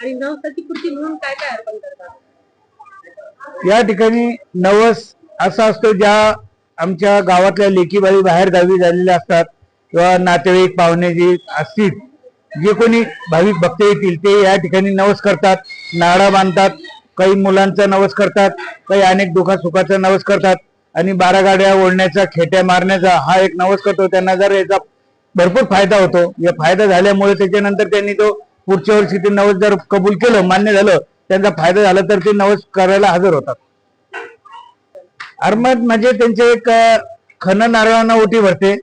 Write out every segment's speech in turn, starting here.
नवसाची कृती म्हणून काय काय अर्पण करतात? या ठिकाणी नवस असा असतो ज्या आमच्या गावातल्या लेकीबाई बाहेर गावी झालेल्या असतात किंवा नातेवाईक पाहुणे जे असतील जे कोणी भाविक भक्त येतील ते या ठिकाणी नवस करतात नाडा बांधतात काही मुलांचा नवस करतात काही अनेक दुखासुखाचा नवस करतात आणि बारा गाड्या ओढण्याचा खेट्या मारण्याचा हा एक नवस करतो. त्यांना जर याचा भरपूर फायदा होतो. या फायदा झाल्यामुळे त्याच्यानंतर त्यांनी तो पुढच्या वर्षी ते नवस जर कबूल केलं मान्य झालं त्यांचा फायदा झाला तर ते नवस करायला हजर होतात. अरमत म्हणजे त्यांचे एक खन नारळांना ओटी भरते.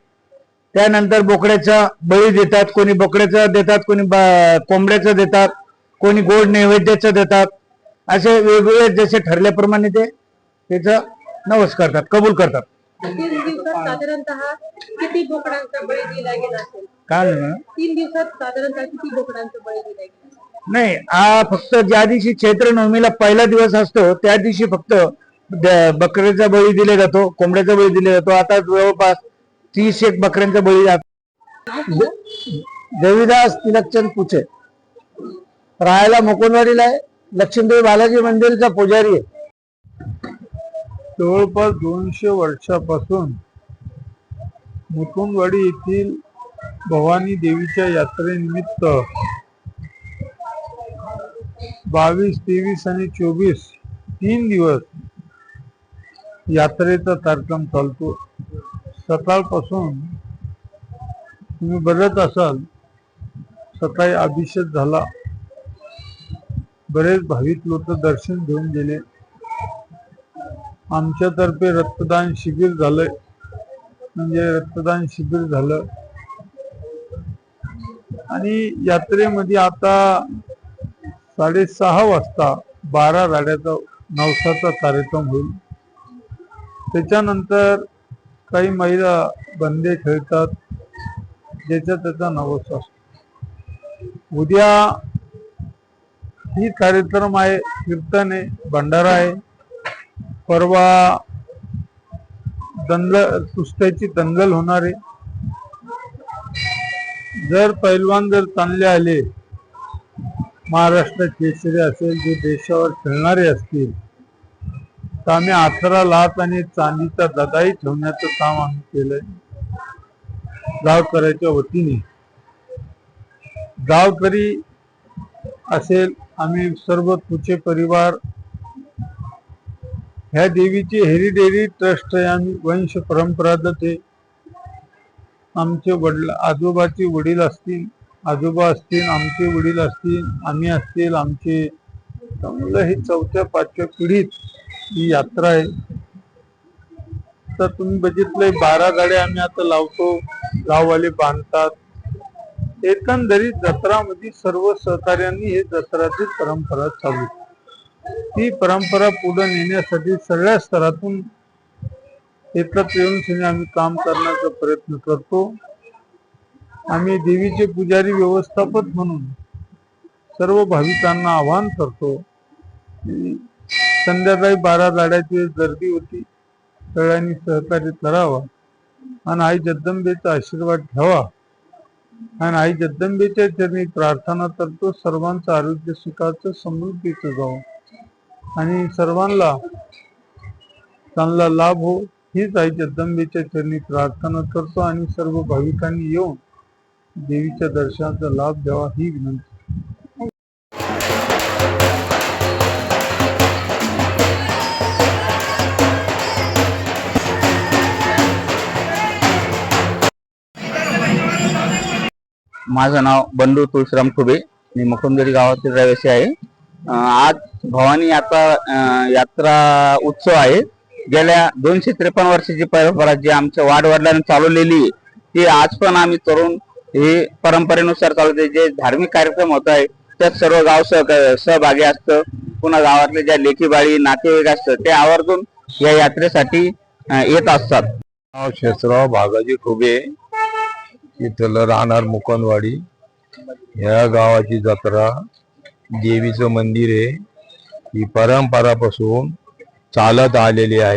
त्यानंतर बोकड्याचा बळी देतात कोणी बोकड्याचा देतात कोणी बा- कोंबड्याचं देतात कोणी गोड नैवेद्याचं देतात. असे वेगवेगळे जसे ठरल्याप्रमाणे ते त्याचा नवस करतात कबूल करतात. साधारणतः किती बोकडांचा बळी दिला गेला असेल? काय झालं? तीन दिवसात साधारणतः किती बोकडांचा बळी दिला गेला असेल नाही हा फक्त ज्या दिवशी चैत्र नवमीला पहिला दिवस असतो त्या दिवशी फक्त द- बकऱ्याचा बळी दिला जातो कोंबड्याचा बळी दिला जातो. आता जवळपास तीस एक बकऱ्यांचा बळी जातो देवीदास तिलकचंद पुचे. राहायला मुकुंदवाडीला आहे. लक्ष्मीदेवी बालाजी मंदिरचा पुजारी आहे. जवळपास दोनशे वर्षापासून मुकुंदवाडी येथील भवानी देवीच्या यात्रेनिमित्त बावीस तेवीस आणि चोवीस तीन दिवस यात्रेचा कार्यक्रम चालतो. सकाळपासून तुम्ही बघत असाल सकाळी अभिषेक झाला. बरेच भाविक लोक दर्शन घेऊन गेले. आमच्यातर्फे रक्तदान शिबिर झालंय. म्हणजे रक्तदान शिबिर झालं. आणि यात्रेमध्ये आता साडेसहा वाजता बारा गाड्याचा नवसाचा कार्यक्रम होईल. त्याच्यानंतर काही महिला बंदे खेळतात ज्याचा त्याचा नवस असतो. उद्या ही कार्यक्रम आहे कीर्तन आहे भंडारा आहे. परवा दंगल कुस्त्याची दंगल होणार आहे. जर पैलवान जर चांगले आले महाराष्ट्र केसरी असेल जे देशावर खेळणारे असतील तर आम्ही अठरा लाख आणि चांदीचा ददाई ठेवण्याचं काम आम्ही केलंय. गावकऱ्याच्या वतीने. गावकरी असेल आम्ही सर्व तुझे परिवार ह्या देवीची हेरिडेरी ट्रस्ट आहे आम्ही वंश परंपरा ते आमचे वडील आजोबाचे वडील असतील आजोबा असतील आमचे वडील असतील आम्ही असतील आमचे त्यामुळे ही चौथ्या पाचव्या पिढीत ही यात्रा आहे. तर तुम्ही बघितलंय बारा गाड्या आम्ही आता लावतो गाववाले बांधतात. एकंदरीत जत्रामध्ये सर्व सहकार्यांनी हे जत्राची परंपरा चालू ती परंपरा पुढे नेण्यासाठी सगळ्या स्तरातून एकत्र येऊन सगळे आम्ही काम करण्याचा प्रयत्न करतो. आम्ही देवीचे पुजारी व्यवस्थापक म्हणून सर्व भाविकांना आवाहन करतो संध्याकाळी बारा गाड्याची गर्दी होती. सगळ्यांनी सहकार्य करावा आणि आई जगदंबेचा आशीर्वाद घ्यावा. आणि आई जगदंबेच्या चरणी प्रार्थना करतो. सर्वांचं आरोग्य सुखाचं समृद्धीचं जावं. आणि सर्वांना चांगला लाभ हो. हीच आई जगदंबेच्या चरणी प्रार्थना करतो आणि सर्व भाविकांनी येऊन देवीच्या दर्शनाचा लाभ द्यावा ही विनंती. माझं नाव बंडू तुळशीराम खुबे मी मुकुंदरी गावातील रहिवासी आहे. आज भवानी यात्रा यात्रा उत्सव आहे. गेल्या दोनशे त्रेपन्न वर्षाची परंपरा जी आमच्या वाडवडिलांनी चालवलेली आहे ती आज पण आम्ही तरुण ही परंपरेनुसार चालवते. जे धार्मिक कार्यक्रम होत आहे त्यात सर्व गाव सह सहभागी असतं. पुन्हा गावातले ज्या लेखीबाळी नातेवाईक असतं ते आवर्जून या यात्रेसाठी येत असतात. नाव शेषराव भागाजी खुबे इथलं राहणार मुकंदवाडी. या गावाची जत्रा देवीचं मंदिर आहे. ही परंपरापासून चालत आलेली आहे.